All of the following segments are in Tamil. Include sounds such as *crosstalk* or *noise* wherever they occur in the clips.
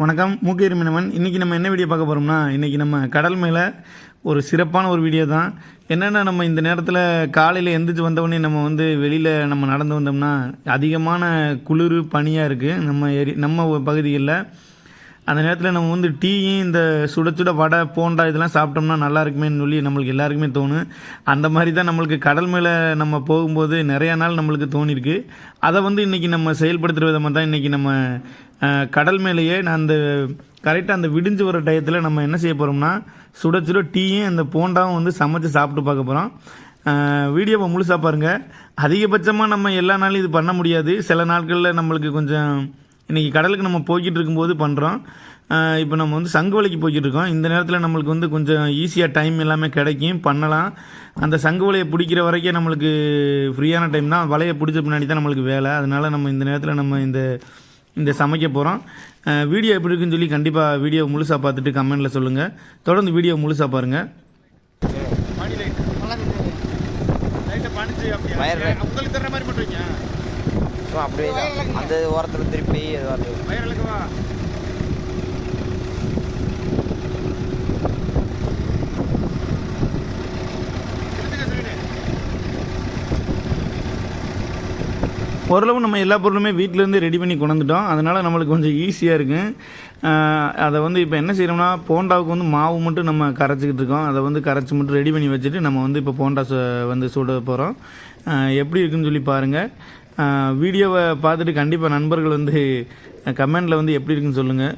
வணக்கம். மூக்கேரி மீனவன். இன்றைக்கி நம்ம என்ன வீடியோ பார்க்க போகிறோம்னா இன்றைக்கி நம்ம கடல் மேலே ஒரு சிறப்பான ஒரு வீடியோ தான். என்னென்னா நம்ம இந்த நேரத்தில் காலையில் எந்திரிச்சு வந்தவொடனே நம்ம வந்து வெளியில் நம்ம நடந்து வந்தோம்னா அதிகமான குளிர் பனியாக இருக்குது நம்ம ஏரி நம்ம பகுதிகளில் அந்த நேரத்தில் நம்ம வந்து டீயும் இந்த சுட சுட வடை போண்டா இதெல்லாம் சாப்பிட்டோம்னா நல்லா இருக்குமேன்னு சொல்லி நம்மளுக்கு எல்லாருக்குமே தோணும். அந்த மாதிரி தான் நம்மளுக்கு கடல் மேலே நம்ம போகும்போது நிறையா நாள் நம்மளுக்கு தோணிருக்கு. அதை வந்து இன்றைக்கி நம்ம செயல்படுத்துகிற விதமாக தான் இன்றைக்கி நம்ம கடல் மேலேயே நான் அந்த கரெக்டாக அந்த விடிஞ்சு வர டயத்தில் நம்ம என்ன செய்ய போகிறோம்னா சுட சுட டீயும் அந்த போண்டாவும் வந்து சமைச்சு சாப்பிட்டு பார்க்க போகிறோம் வீடியோவை முழுசாக பாருங்கள் அதிகபட்சமாக நம்ம எல்லா நாளும் இது பண்ண முடியாது. சில நாட்களில் நம்மளுக்கு கொஞ்சம் இன்றைக்கி கடலுக்கு நம்ம போய்கிட்டு இருக்கும்போது பண்ணுறோம் இப்போ நம்ம வந்து சங்கு வலைக்கு போய்கிட்டு இருக்கோம் இந்த நேரத்தில் நம்மளுக்கு வந்து கொஞ்சம் ஈஸியாக டைம் எல்லாமே கிடைக்கும். பண்ணலாம். அந்த சங்கு வலையை பிடிக்கிற வரைக்கும் நம்மளுக்கு ஃப்ரீயான டைம் தான். வலையை பிடிச்ச பின்னாடி தான் நம்மளுக்கு வேலை. அதனால் நம்ம இந்த நேரத்தில் நம்ம இந்த இந்த சமைக்க போகிறோம் வீடியோ எப்படி இருக்குன்னு சொல்லி கண்டிப்பாக வீடியோ முழுசாக பார்த்துட்டு கமெண்ட்டில் சொல்லுங்கள் தொடர்ந்து வீடியோ முழுசாக பாருங்கள் உங்களுக்கு தர மாதிரி பண்ணுறீங்க ஸோ அப்படியே அந்த ஓரத்தில் திருப்பி அது வருது. ஓரளவு நம்ம எல்லா பொருளுமே வீட்டிலேருந்து ரெடி பண்ணி கொண்டுட்டோம் அதனால் நம்மளுக்கு கொஞ்சம் ஈஸியாக இருக்கும் அதை வந்து இப்போ என்ன செய்கிறோம்னா போண்டாவுக்கு வந்து மாவு மட்டும் நம்ம கரைச்சிக்கிட்டு இருக்கோம். அதை வந்து கரைச்சி மட்டும் ரெடி பண்ணி வச்சுட்டு நம்ம வந்து இப்போ போண்டா சு வந்து சுட போகிறோம் எப்படி இருக்குன்னு சொல்லி பாருங்கள் வீடியோவை பார்த்துட்டு கண்டிப்பாக நண்பர்கள் வந்து கமெண்டில் வந்து எப்படி இருக்குன்னு சொல்லுங்கள்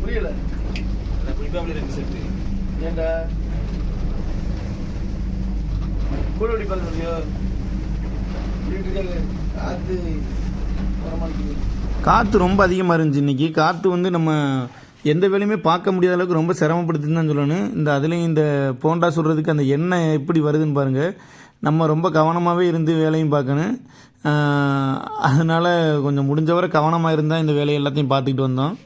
புரியல. ஏண்டா? கூட அடிப்பாங்க முடியோ வீட்டுக்கு காத்து வரமாட்டேங்குது காற்று ரொம்ப அதிகமாக இருந்துச்சு இன்னைக்கு. காற்று வந்து நம்ம எந்த வேலையுமே பார்க்க முடியாத அளவுக்கு ரொம்ப சிரமப்படுத்துன்னு தான் சொல்லணும். இந்த அதுலேயும் இந்த போண்டா சொல்கிறதுக்கு அந்த எண்ணெய் எப்படி வருதுன்னு பாருங்கள் நம்ம ரொம்ப கவனமாகவே இருந்து வேலையும் பார்க்கணும். அதனால் கொஞ்சம் முடிஞ்சவரை கவனமாக இருந்தால் இந்த வேலையை எல்லாத்தையும் பார்த்துக்கிட்டு வந்தோம்.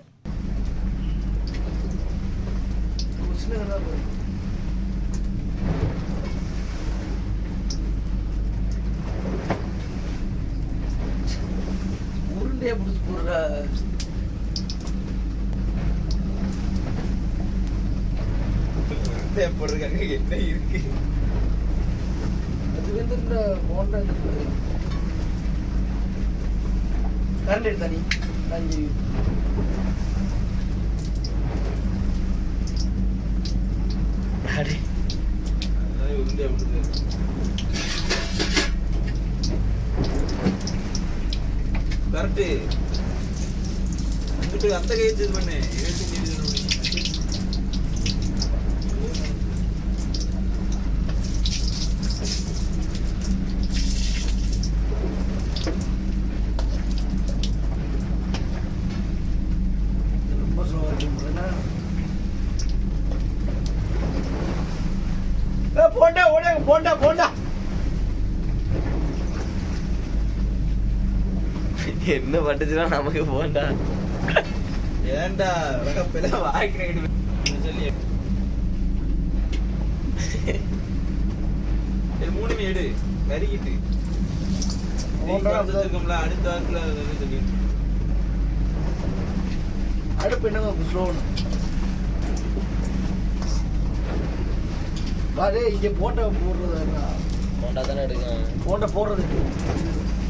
உருண்டையை பிடிச்சி போடுற. போடுறதுக்காக என்ன இருக்கு? அது வந்து இந்த போண்டா கரண்ட் எடுத்தா நீ. அஞ்சு அடே. கரெக்டு அங்கிட்டு அந்த கை இது பண்ணு இருபத்தி அஞ்சு ரொம்ப ஸ்லோவாக இருக்கு போண்டா ஓட போண்டா போண்டா. என்ன பட்டுச்சுன்னா நமக்கு போண்டா. ஏன்டா வகப்பில வாய்க்கிறேன் மூணுமே எடு. கறிக்கிட்டு போண்டா அப்படிதான் இருக்கோம்ல அடுத்த வாரத்துல சொல்லி அடுப்பு என்ன ஸ்லோன்னு பாரு இங்க போட்டோ போடுறதா ஹோண்டா தானே எடுக்கும் ஹோண்டா போடுறது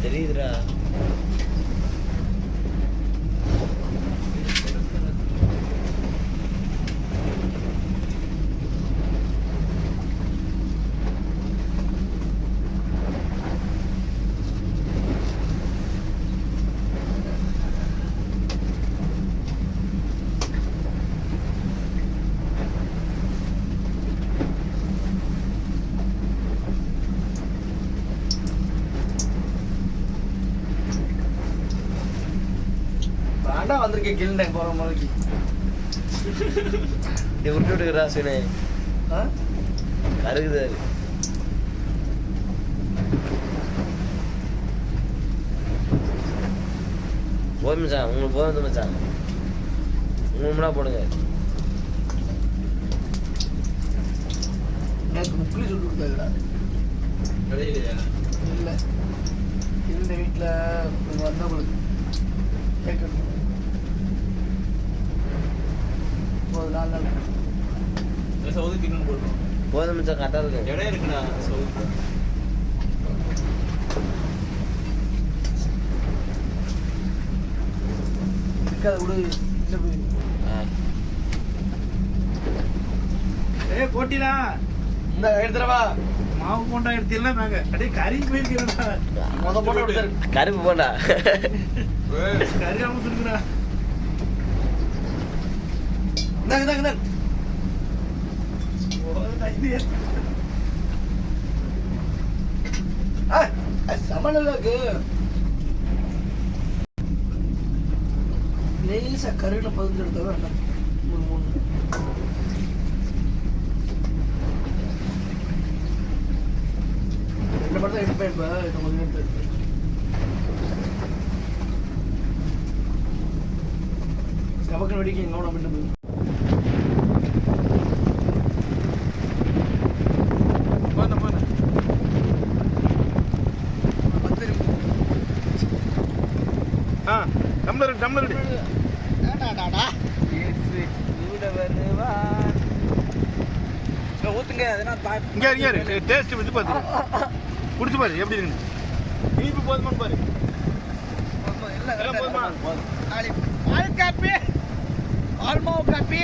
தெரியுதுடா. வேண்டா வந்திருக்கேன் கிள்னேன் போகிற மாதிரிக்கு இது விட்டு விட்டுக்கிறா சுனே. ஆ? கருகுது அது. போதும் மச்சான். உங்களுக்கு போதும் மச்சான். மூணு மணி போடுங்க. எனக்கு முக்கிலி சொல்லி கொடுத்தாங்கடா இல்லை. இந்த வீட்டில் வந்தவங்களுக்கு. கேட்கணும் ஒரு நாலு நாள். போதும் மச்சான் கரெக்டாக இருக்கு இருக்காது விடு இல்லை போய். ஏ இந்த எடுத்துறவா மாவு போண்டா எடுத்தீங்களா நாங்க அப்படியே கறி போயிருக்கிறோம்டா முத போட்டு கருப்பு போண்டா. கறி அமுத்துருக்குடா இந்தாங்க இந்தாங்க இந்தாங்க ஆ சமநிலை இருக்கு லேசா கருகில் பதினஞ்சு வேண்டாம் மூணு மூணு ரெண்டு மட்டும் எடுப்பேன் இப்போ இன்னும் கொஞ்சம் எடுத்து கவக்கன் வெடிக்க எங்கோட மட்டும் டம்ளர் டம்ளர் ஊத்துங்க இங்க இங்க டேஸ்ட் வந்து பாத்து குடிச்சு பாரு எப்படி இருக்குன்னு. இனிப்பு போதுமான்னு பாரு. எல்லாம் போதுமா? பால் காப்பி. ஆல்மாவு காப்பி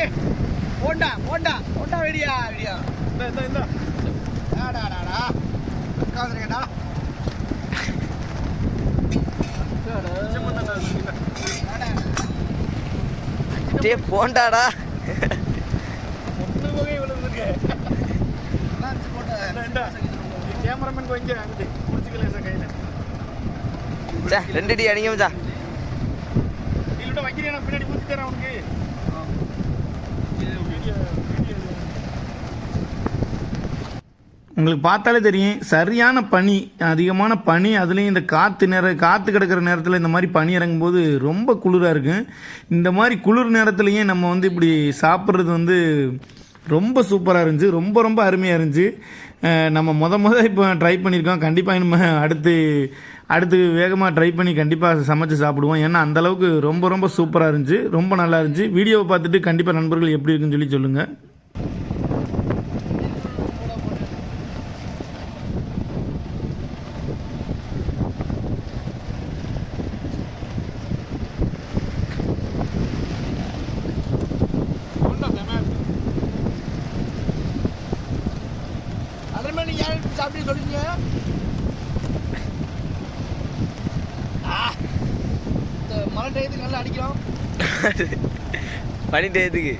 போண்டா போண்டா போண்டா வெடியா வெடியா. இந்த இந்த இந்த. டாடாடாடா உட்காந்துருக்கடா செம்மண்ணா, இந்த. டே. போண்டாடா. இந்தா, இந்தா. இது கேமராமேன் கொஞ்சம் அங்கிட்டு குடிச்சுக்கல சார் கையில. சே ரெண்டு அடி அடிங்க மச்சான். இல்ல வைக்கிறேன் பின்னாடி ஊத்தி தரேன் அவனுக்கு. உங்களுக்கு பார்த்தாலே தெரியும் சரியான பனி அதிகமான பனி அதுலேயும் இந்த காற்று நேர காற்று கிடக்கிற நேரத்தில் இந்த மாதிரி பனி இறங்கும்போது ரொம்ப குளிராக இருக்கும். இந்த மாதிரி குளிர் நேரத்துலையும் நம்ம வந்து இப்படி சாப்பிட்றது வந்து ரொம்ப சூப்பராக இருந்துச்சு ரொம்ப ரொம்ப அருமையாக இருந்துச்சு. நம்ம முத முத இப்போ ட்ரை பண்ணியிருக்கோம். கண்டிப்பாக நம்ம அடுத்து அடுத்து வேகமாக ட்ரை பண்ணி கண்டிப்பாக சமைச்சு சாப்பிடுவோம். ஏன்னா அந்தளவுக்கு ரொம்ப ரொம்ப சூப்பராக இருந்துச்சு ரொம்ப நல்லா இருந்துச்சு. வீடியோவை பார்த்துட்டு கண்டிப்பாக நண்பர்கள் எப்படி இருக்குன்னு சொல்லி சொல்லுங்கள் டயத்துக்கு நல்லா அடிக்கிறோம். *laughs* பண்ணிட்டே எதுக்கு